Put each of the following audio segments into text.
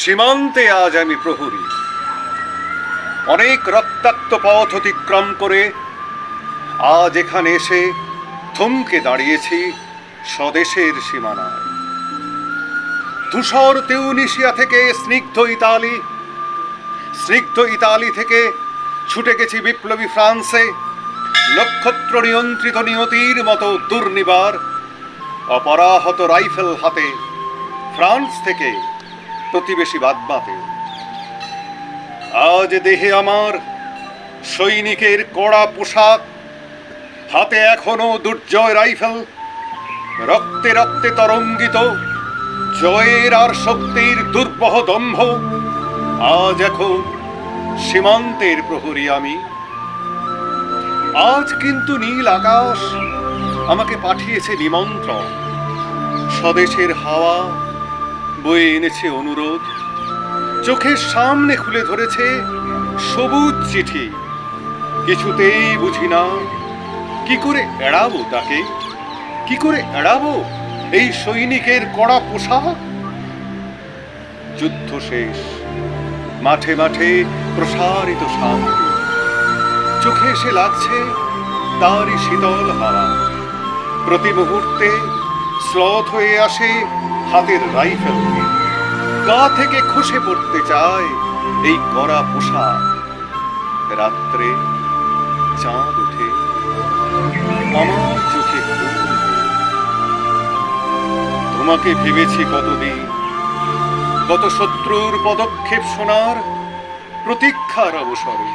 সীমান্তে আজ আমি প্রহরী। অনেক রক্তাক্ত পথ অতিক্রম করে আজ এখানে এসে থমকে দাঁড়িয়েছি স্বদেশের সীমানায়। ধূসর তেউনিশিয়া থেকে স্নিগ্ধ ইতালি স্নিগ্ধ ইতালি থেকে ছুটে গেছি বিপ্লবী ফ্রান্সে, নক্ষত্র নিয়ন্ত্রিত নিয়তির মতো দুর্নিবার, অপরাহত রাইফেল হাতে ফ্রান্স থেকে প্রতিবেশী বাদ বাদবাতে আজ দেহে আমার সৈনিকের কড়া পোশাক, হাতে এখনও দুর্জয় রাইফেল, রক্তে রক্তে তরঙ্গিত, জয়ের আর শক্তির দুর্বহ দম্ভ, আজ এখন সীমান্তের প্রহরী আমি। আজ কিন্তু নীল আকাশ আমাকে পাঠিয়েছে নিমন্ত্রণ, স্বদেশের হাওয়া বয়ে এনেছে অনুরোধ। চোখের সামনে খুলে ধরেছে সবুজ চিঠি। কিছুতেই বুঝি না, কি করে এড়াবো তাকে? কি করে এড়াবো এই সৈনিকের কড়া পোশাক? যুদ্ধ শেষ। মাঠে মাঠে প্রসারিত শান্তি। চোখে এসে লাগছে তারই শীতল হাওয়া। প্রতি মুহূর্তে স্লথ হয়ে আসে হাতের রাইফেল গা থেকে খসে পড়তে চায় এই কড়া পোশাক। রাত্রে চাঁদ ওঠে। আমার চোখে তোমাকে ভেবেছি কতদিন। কত শত্রুর পদক্ষেপ শোনার প্রতীক্ষার অবসরে।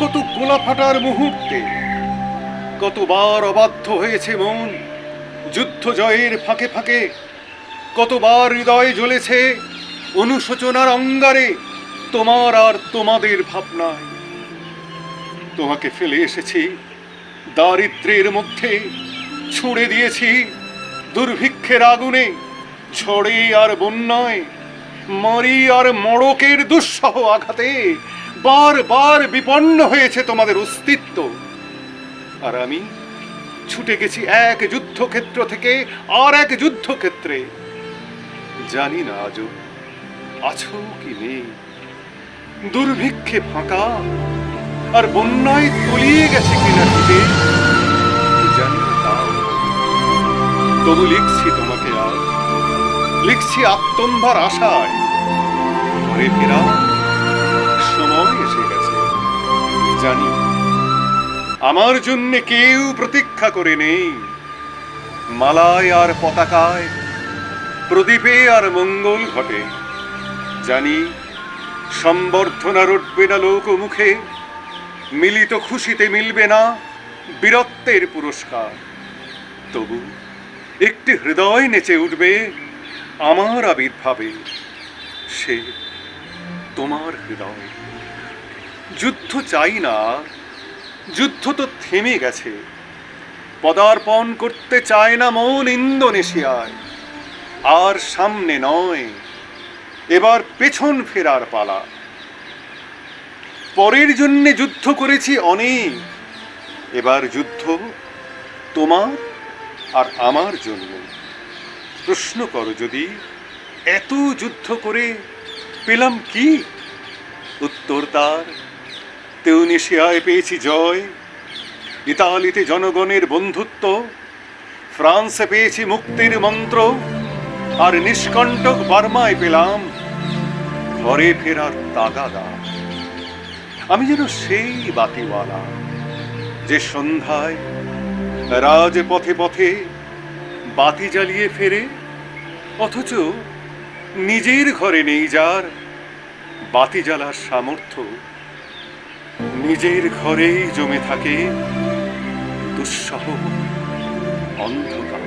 কত গোলা ফাটার মুহূর্তে। কতবার অবাধ্য হয়েছে মন। যুদ্ধ জয়ের ফাঁকে ফাঁকে কতবার হৃদয় জ্বলেছে অনুশোচনার অঙ্গারে, তোমার আর তোমাদের ভাবনায়। তোমাকে ফেলে এসেছি দারিদ্র্যের মধ্যে ছুঁড়ে দিয়েছি, দুর্ভিক্ষের আগুনে, ঝড়ে আর বন্যায়, মরি আর মড়কের দুঃসহ আঘাতে বারবার বিপন্ন হয়েছে তোমাদের অস্তিত্ব। আর আমি ছুটে গেছি এক যুদ্ধক্ষেত্র থেকে আর এক যুদ্ধক্ষেত্রে। জানি না আজও। আছো কি নেই? দুর্ভিক্ষে ফাঁকা। আর বন্যায় তলিয়ে গেছে কিনা দিতে জানি না তবু লিখছি তোমাকে আজ লিখছি আত্মম্ভার আশায়। ফেরা। সময় এসে গেছে। জানি আমার জন্যে কেউ প্রতীক্ষা করে নেই। মালায় আর পতাকায় প্রদীপে আর মঙ্গল ঘটে। জানি সম্বর্ধনা রটবে না লোক মুখে মিলিত খুশিতে মিলবে না বীরত্বের পুরস্কার। তবু একটি হৃদয় নেচে উঠবে আমার আবির্ভাবে, সে তোমার হৃদয়। যুদ্ধ চাই না, যুদ্ধ তো থেমে গেছে। পদার্পণ করতে চায় না মন ইন্দোনেশিয়ায়। আর সামনে নয়, এবার পেছন ফেরার পালা। পরের জন্যে যুদ্ধ করেছি অনেক, এবার যুদ্ধ তোমার আর আমার জন্য। প্রশ্ন করো যদি এত যুদ্ধ করে পেলাম কি? উত্তর তার, তেউনেশিয়ায় পেয়েছি জয়, ইতালিতে জনগণের বন্ধুত্ব, ফ্রান্সে পেয়েছি মুক্তির মন্ত্র। আর নিষ্কণ্টক বার্মায় পেলাম, ঘরে ফেরার তাগাদা। আমি যেন সেই বাতিওয়ালা, যে সন্ধ্যায় রাজপথে পথে বাতি জ্বালিয়ে ফেরে, অথচ নিজের ঘরে নেই যার বাতি জ্বালার সামর্থ্য। নিজের ঘরেই জমে থাকে দুঃসহ অন্ধকার।